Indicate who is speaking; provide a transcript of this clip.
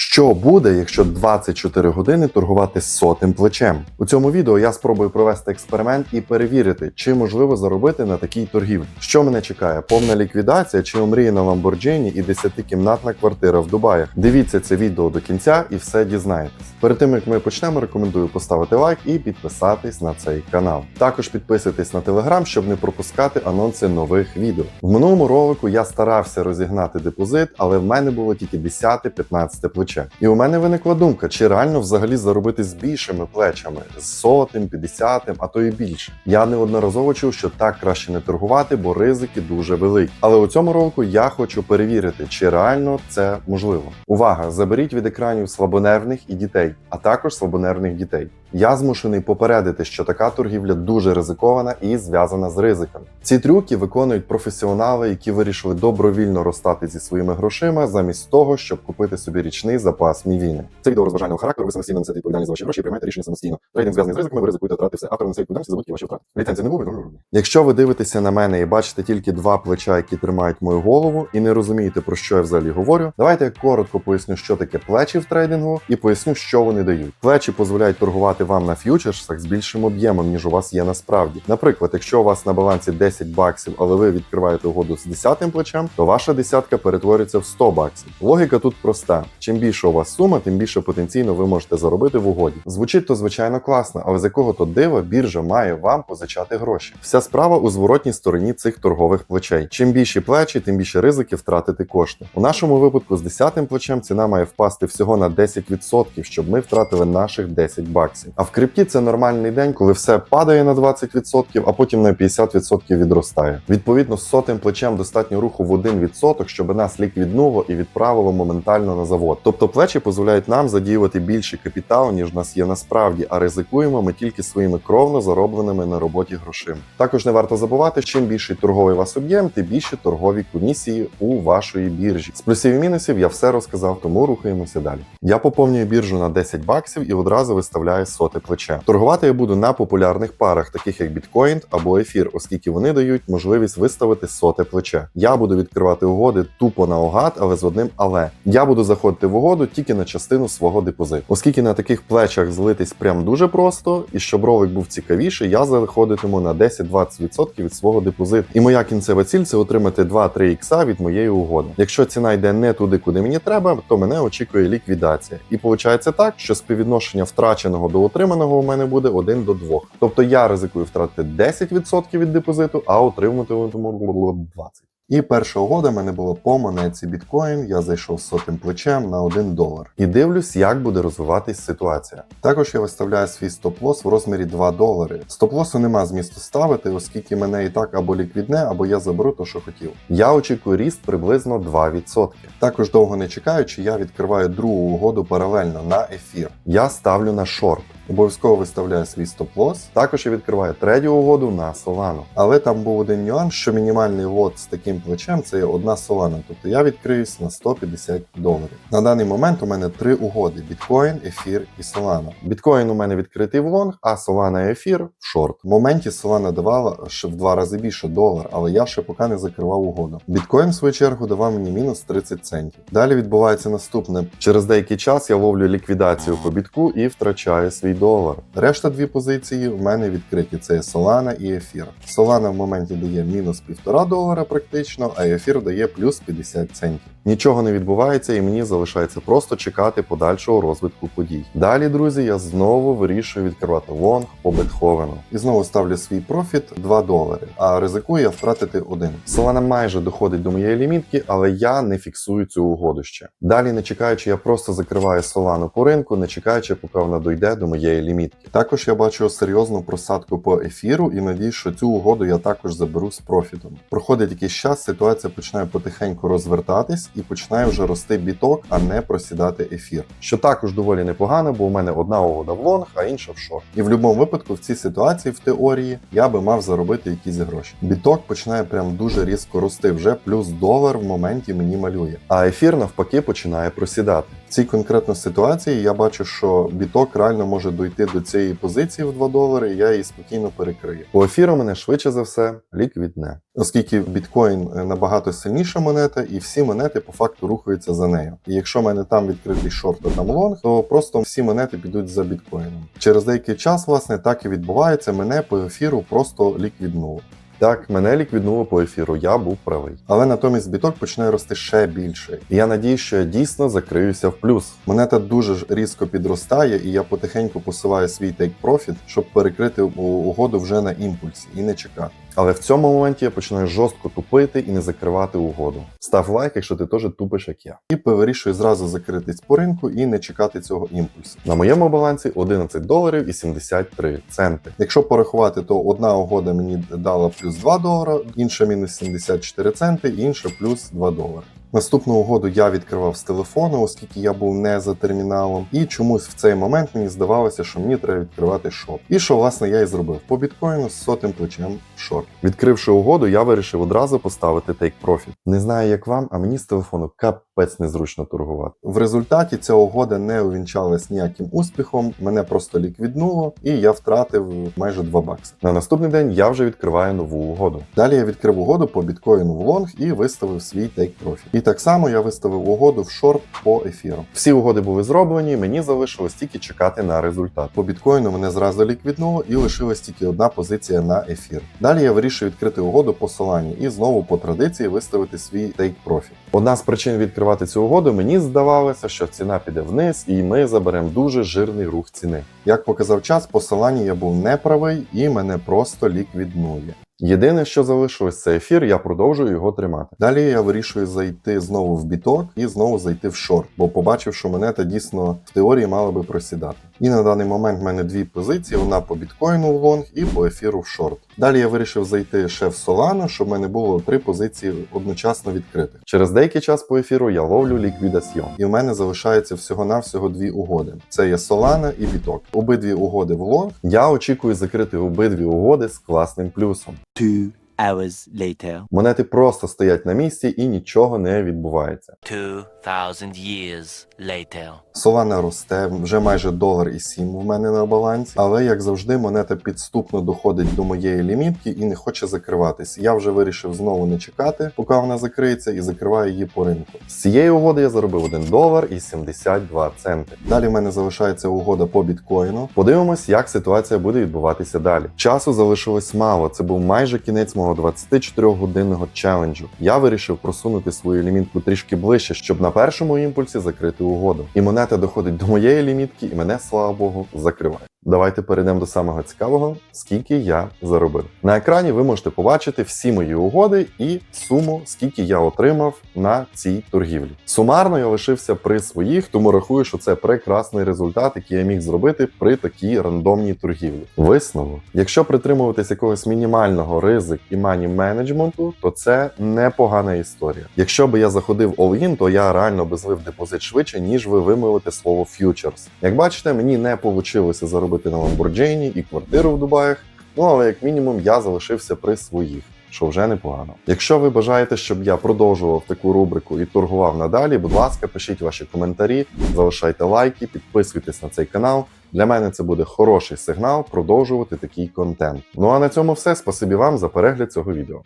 Speaker 1: Що буде, якщо 24 години торгувати сотим плечем? У цьому відео я спробую провести експеримент і перевірити, чи можливо заробити на такій торгівлі. Що мене чекає? Повна ліквідація чи омріяна Lamborghini і 10-кімнатна квартира в Дубаях? Дивіться це відео до кінця і все дізнаєтесь. Перед тим як ми почнемо, рекомендую поставити лайк і підписатись на цей канал. Також підписуйтесь на телеграм, щоб не пропускати анонси нових відео. В минулому ролику я старався розігнати депозит, але в мене було тільки 10-15 плече. І у мене виникла думка, чи реально взагалі заробити з більшими плечами, з сотим, 50, а то і більше. Я неодноразово чув, що так краще не торгувати, бо ризики дуже великі. Але у цьому ролику я хочу перевірити, чи реально це можливо. Увага! Заберіть від екранів слабонервних і дітей, а також слабонервних дітей. Я змушений попередити, що така торгівля дуже ризикована і зв'язана з ризиками. Ці трюки виконують професіонали, які вирішили добровільно розстати зі своїми грошима, замість того, щоб купити собі річний запас мівіни. Це відео розважального характеру. Ви самостійно несете відповідальність за ваші гроші приймаєте рішення самостійно. Трейдинг зв'язаний з ризиками, ви ризикуєте втрати все. Автор несе відповідальність за будь-які ваші втрати. Ліцензії не буде. Якщо ви дивитеся на мене і бачите тільки два плеча, які тримають мою голову, і не розумієте про що я взагалі говорю, давайте я коротко поясню, що таке плечі в трейдингу, і поясню, що вони дають. Плечі дозволяють торгувати вам на фьючерсах з більшим об'ємом, ніж у вас є насправді. Наприклад, якщо у вас на балансі 10 баксів, але ви відкриваєте угоду з 10 плечем, то ваша десятка перетворюється в 100 баксів. Логіка тут проста: чим більше у вас сума, тим більше потенційно ви можете заробити в угоді. Звучить то звичайно класно, але з якого то дива біржа має вам позичати гроші. Вся справа у зворотній стороні цих торгових плечей. Чим більші плечі, тим більше ризики втратити кошти. У нашому випадку з 10 плечем ціна має впасти всього на 10%, щоб ми втратили наших 10 баксів. А в крипті це нормальний день, коли все падає на 20%, а потім на 50% відростає. Відповідно, з сотим плечем достатньо руху в 1%, щоб нас ліквіднуло і відправило моментально на завод. Тобто плечі дозволяють нам задіювати більше капіталу, ніж в нас є насправді, а ризикуємо ми тільки своїми кровно заробленими на роботі грошима. Також не варто забувати, чим більший торговий вас об'єм, тим більше торгові комісії у вашої біржі. З плюсів і мінусів я все розказав, тому рухаємося далі. Я поповнюю біржу на 10 баксів і одразу виставляю соте плече. Торгувати я буду на популярних парах, таких як біткоін або ефір, оскільки вони дають можливість виставити соте плече. Я буду відкривати угоди тупо наугад, але з одним але я буду заходити в угоду тільки на частину свого депозиту. Оскільки на таких плечах злитись прям дуже просто, і щоб ролик був цікавіший, я заходитиму на 10-20% від свого депозиту. І моя кінцева ціль це отримати 2-3 ікса від моєї угоди. Якщо ціна йде не туди, куди мені треба, то мене очікує ліквідація. І виходить так, що співвідношення втраченого до отриманого у мене буде 1 до 2. Тобто я ризикую втратити 10% від депозиту, а отримуватиму 20%. І перша угода в мене була по монетці біткоін. Я зайшов з сотим плечем на 1 долар. І дивлюсь, як буде розвиватись ситуація. Також я виставляю свій стоп-лос в розмірі 2 долари. Стоп-лосу нема змісту ставити, оскільки мене і так або ліквідне, або я заберу то, що хотів. Я очікую ріст приблизно 2%. Також довго не чекаючи, я відкриваю другу угоду паралельно на ефір. Я ставлю на шорт. Обов'язково виставляю свій стоп-лос. Також я відкриваю третю угоду на Solano. Але там був один нюанс, що мінімальний лот з таким плечем це одна Solana. Тобто я відкриюсь на 150 доларів. На даний момент у мене три угоди: біткоін, ефір і Solana. Біткоін у мене відкритий в лонг, а Solana і ефір в шорт. В моменті Solana давала ще в два рази більше долар, але я ще поки не закривав угоду. Біткоін, в свою чергу, давав мені мінус 30 центів. Далі відбувається наступне: через деякий час я ловлю ліквідацію по бітку і втрачаю свій долар. Решта дві позиції в мене відкриті: це Solana і ефір. Solana в моменті дає мінус 1,5 долара практично, а ефір дає плюс 50 центів. Нічого не відбувається, і мені залишається просто чекати подальшого розвитку подій. Далі, друзі, я знову вирішую відкривати лонг по Бетховену. І знову ставлю свій профіт 2 долари, а ризикую я втратити один. Solana майже доходить до моєї лімітки, але я не фіксую цю угоду ще. Далі, не чекаючи, я просто закриваю Solana по ринку, не чекаючи, поки вона дойде до моєї лімітки. Також я бачу серйозну просадку по ефіру і надію, що цю угоду я також заберу з профітом. Проходить якийсь час, ситуація починає потихеньку розвертатись і починає вже рости біток, а не просідати ефір. Що також доволі непогано, бо у мене одна угода в лонг, а інша в шорт. І в будь-якому випадку в цій ситуації, в теорії, я би мав заробити якісь гроші. Біток починає прям дуже різко рости, вже плюс долар в моменті мені малює. А ефір навпаки починає просідати. В цій конкретно ситуації я бачу, що біток реально може дойти до цієї позиції в 2 долари, і я її спокійно перекрию. По ефіру мене швидше за все ліквідне, оскільки біткоін е, набагато сильніша монета, і всі монети по факту рухаються за нею. І якщо в мене там відкритий шорт, а там лонг, то просто всі монети підуть за біткоїном. Через деякий час, власне, так і відбувається. Мене по ефіру просто ліквіднуло. Так, мене ліквіднуло по ефіру, я був правий. Але натомість біток почне рости ще більше. І я надію, що я дійсно закриюся в плюс. Монета дуже ж різко підростає, і я потихеньку посуваю свій тейк профіт, щоб перекрити угоду вже на імпульсі і не чекати. Але в цьому моменті я починаю жорстко тупити і не закривати угоду. Став лайк, якщо ти теж тупиш, як я. І вирішую зразу закритись по ринку і не чекати цього імпульсу. На моєму балансі 11 доларів і 73 центи. Якщо порахувати, то одна угода мені дала плюс 2 долара, інша мінус 74 центи, інша плюс 2 долари. Наступну угоду я відкривав з телефону, оскільки я був не за терміналом, і чомусь в цей момент мені здавалося, що мені треба відкривати шоп. І що власне я і зробив по біткоїну з сотим плечем шорт. Відкривши угоду, я вирішив одразу поставити take profit. Не знаю, як вам, а мені з телефону капець незручно торгувати. В результаті ця угода не увінчалась ніяким успіхом, мене просто ліквіднуло, і я втратив майже 2 бакси. На наступний день я вже відкриваю нову угоду. Далі я відкрив угоду по біткоїну в лонг і виставив свій take profit. І так само я виставив угоду в шорт по ефіру. Всі угоди були зроблені, мені залишилось тільки чекати на результат. По біткоїну мене зразу ліквіднуло і лишилась тільки одна позиція на ефір. Далі я вирішив відкрити угоду по Solana і знову по традиції виставити свій take profit. Одна з причин відкривати цю угоду мені здавалося, що ціна піде вниз, і ми заберемо дуже жирний рух ціни. Як показав час, по Solana я був неправий і мене просто ліквіднули. Єдине, що залишилось, це ефір, я продовжую його тримати. Далі я вирішую зайти знову в біток і знову зайти в шорт, бо побачив, що монета дійсно в теорії мала би просідати. І на даний момент в мене дві позиції: одна по біткоїну в лонг і по ефіру в шорт. Далі я вирішив зайти ще в Solana, щоб в мене було три позиції одночасно відкритих. Через деякий час по ефіру я ловлю ліквідаціон. І в мене залишається всього-навсього дві угоди: це є Solana і біток. Обидві угоди в лонг. Я очікую закрити обидві угоди з класним плюсом.
Speaker 2: Two hours later.
Speaker 1: Монети просто стоять на місці і нічого не відбувається.
Speaker 2: Two thousand years later.
Speaker 1: Солана росте, вже майже долар і сім в мене на балансі, але як завжди, монета підступно доходить до моєї лімітки і не хоче закриватись. Я вже вирішив знову не чекати, поки вона закриється, і закриваю її по ринку. З цієї угоди я заробив 1 долар і 72 центи. Далі в мене залишається угода по біткоїну. Подивимось, як ситуація буде відбуватися далі. Часу залишилось мало. Це був майже кінець мого 24-годинного челенджу. Я вирішив просунути свою лімітку трішки ближче, щоб на першому імпульсі закрити угоду. І монета доходить до моєї лімітки, і мене, слава Богу, закриває. Давайте перейдемо до самого цікавого, скільки я заробив. На екрані ви можете побачити всі мої угоди і суму, скільки я отримав на цій торгівлі. Сумарно я лишився при своїх, тому рахую, що це прекрасний результат, який я міг зробити при такій рандомній торгівлі. Висновок: якщо притримуватись якогось мінімального ризик і мані менеджменту, то це непогана історія. Якщо би я заходив all-in, то я реально би злив депозит швидше, ніж ви вимовите слово futures. Як бачите, мені не вийшло заробити на Lamborghini і квартиру в Дубаях. Ну але як мінімум я залишився при своїх. Що вже непогано. Якщо ви бажаєте, щоб я продовжував таку рубрику і торгував надалі, будь ласка, пишіть ваші коментарі, залишайте лайки, підписуйтесь на цей канал. Для мене це буде хороший сигнал продовжувати такий контент. Ну а на цьому все. Спасибі вам за перегляд цього відео.